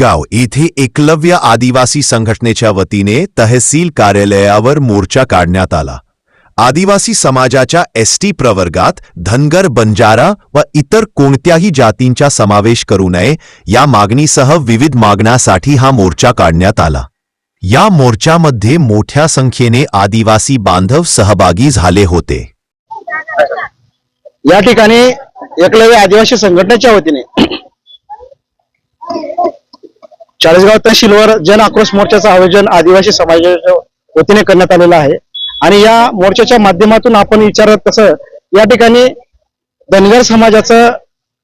गाव येथे एकलव्य आदिवासी संघटनेच्या वतीने तहसील कार्यालयावर मोर्चा काढण्यात आला. आदिवासी समाजाच्या एसटी प्रवर्गात धनगर बंजारा व इतर कोणत्याही जातींचा समावेश करू नये या मागणीसह विविध मागण्यासाठी हा मोर्चा काढण्यात आला. या मोर्चामध्ये मोठ्या संख्येने आदिवासी बांधव सहभागी झाले होते. या ठिकाणी एकलव्य आदिवासी संघटनेच्या वतीने चाळीसगाव तहसीलवर जन आक्रोश मोर्चाचं आयोजन आदिवासी समाजाच्या वतीने करण्यात आलेलं आहे. आणि या मोर्चाच्या माध्यमातून आपण विचारत तसं या ठिकाणी धनगर समाजाचं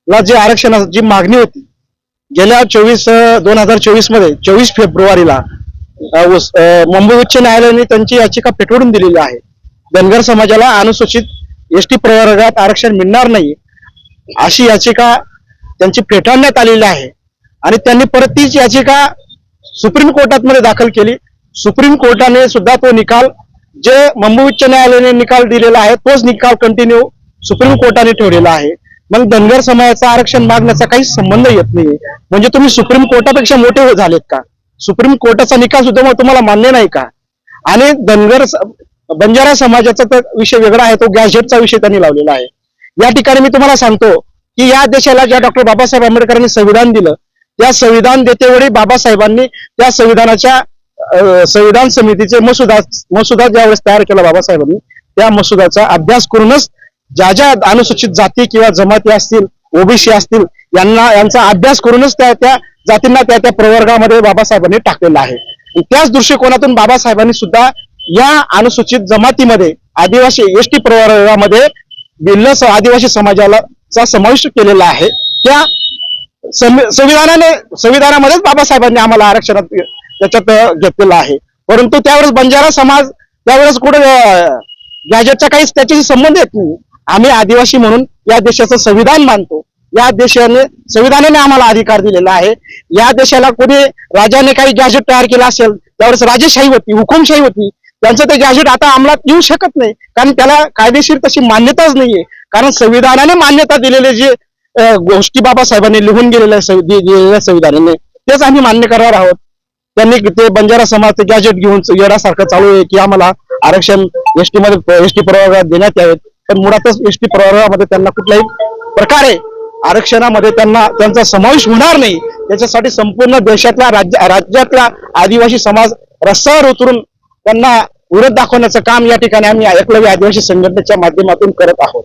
ला जे आरक्षण जी मागणी होती गेल्या चोवीस दोन हजार चोवीसमध्ये चोवीस फेब्रुवारीला मुंबई उच्च न्यायालयाने त्यांची याचिका पेटवून दिलेली आहे. धनगर समाजाला अनुसूचित एस टी प्रवर्गात आरक्षण मिळणार नाही अशी याचिका त्यांची फेटाळण्यात आलेली आहे. आणि त्यांनी परत तीच याचिका सुप्रीम कोर्टात मध्ये दाखल केली. सुप्रीम कोर्टाने सुद्धा तो निकाल जे मुंबई उच्च न्यायालयाने निकाल दिलेला आहे तोच निकाल कंटिन्यू सुप्रीम कोर्टाने ठेवलेला आहे. मग धनगर समाजाचं आरक्षण मागण्याचा काही संबंध येत नाही म्हणजे तुम्ही सुप्रीम कोर्टापेक्षा मोठे हो- झालेत का? सुप्रीम कोर्टाचा निकाल सुद्धा मग तुम्हाला मान्य नाही का? आणि धनगर बंजारा समाजाचा तर विषय वेगळा आहे तो गॅझेटचा विषय त्यांनी लावलेला आहे. या ठिकाणी मी तुम्हाला सांगतो की या देशाला ज्या डॉक्टर बाबासाहेब आंबेडकरांनी संविधान दिलं त्या संविधान देतेवेळी बाबासाहेबांनी त्या संविधानाच्या संविधान समितीचे मसुदा मसुदा ज्यावेळेस तयार केला बाबासाहेबांनी त्या मसुदाचा अभ्यास करूनच ज्या ज्या अनुसूचित जाती किंवा जमाती असतील ओबीसी असतील यांना यांचा अभ्यास करूनच त्या त्या जातींना त्या त्या प्रवर्गामध्ये बाबासाहेबांनी टाकलेला आहे. त्याच दृष्टिकोनातून बाबासाहेबांनी सुद्धा या अनुसूचित जमातीमध्ये आदिवासी एस टी प्रवर्गामध्ये भिल्ल आदिवासी समाजाला चा समाविष्ट केलेला आहे. त्या संविधानाने संविधानामध्येच बाबासाहेबांनी आम्हाला आरक्षणात त्याच्यात घेतलेलं आहे. परंतु त्यावेळेस बंजारा समाज त्यावेळेस कुठे गॅजेटचा काहीच त्याच्याशी संबंध येत नाही. आम्ही आदिवासी म्हणून या देशाचं संविधान मानतो. या देशाने संविधानाने आम्हाला अधिकार दिलेला आहे. या देशाला कोणी राजाने काही गॅजेट तयार केलं असेल त्यावेळेस राजेशाही होती हुकुमशाही होती त्यांचं ते गॅजेट आता अंमलात येऊ शकत नाही. कारण त्याला कायदेशीर तशी मान्यताच नाहीये. कारण संविधानाने मान्यता दिलेले जे गोष्टी बाबासाहेबांनी लिहून गेलेल्या दिलेल्या संविधानाने. तेच आम्ही मान्य करणार आहोत. त्यांनी ते बंजारा समाज गॅजेट घेऊन येण्यासारखं चालू आहे की आम्हाला आरक्षण एसटी मध्ये एसटी प्रवर्गात देण्यात यावेत पण मुळातच एसटी प्रवर्गामध्ये त्यांना कुठल्याही प्रकारे आरक्षणामध्ये त्यांना त्यांचा समावेश होणार नाही. त्याच्यासाठी संपूर्ण देशातल्या राज्य राज्यातला आदिवासी समाज रस्त्यावर उतरून त्यांना विरोध दाखवण्याचं काम या ठिकाणी आम्ही एकलव्य आदिवासी संघटनेच्या माध्यमातून करत आहोत.